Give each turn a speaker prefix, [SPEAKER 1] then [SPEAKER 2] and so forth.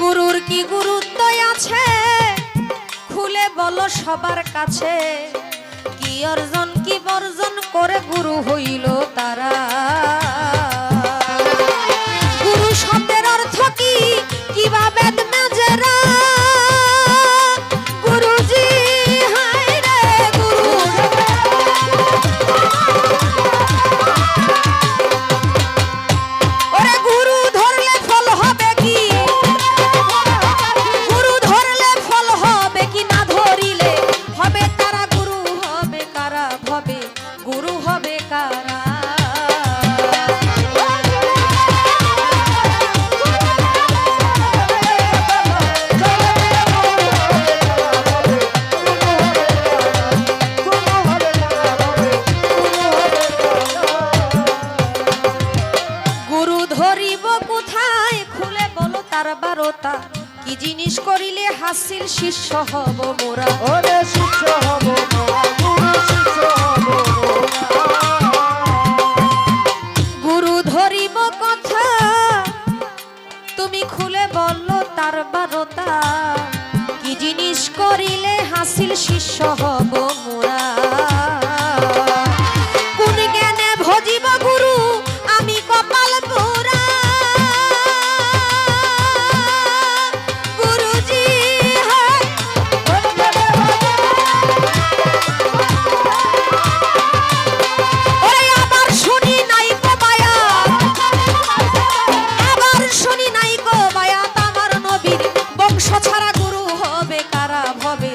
[SPEAKER 1] গুরুর কি গুরুত্ব আছে? খুলে বলো সবার কাছে। কি অর্জন, কি বর্জন করে গুরু হইল তারা? ধরিব কোথায়? খুলে বলো তার বারতা কি জিনিস করিলে হাসিল শিষ্য হব মোরা?
[SPEAKER 2] শিষ্য হব কথা। তুমি কি জিনিস করিলে শিষ্য হব মোরা? ভবে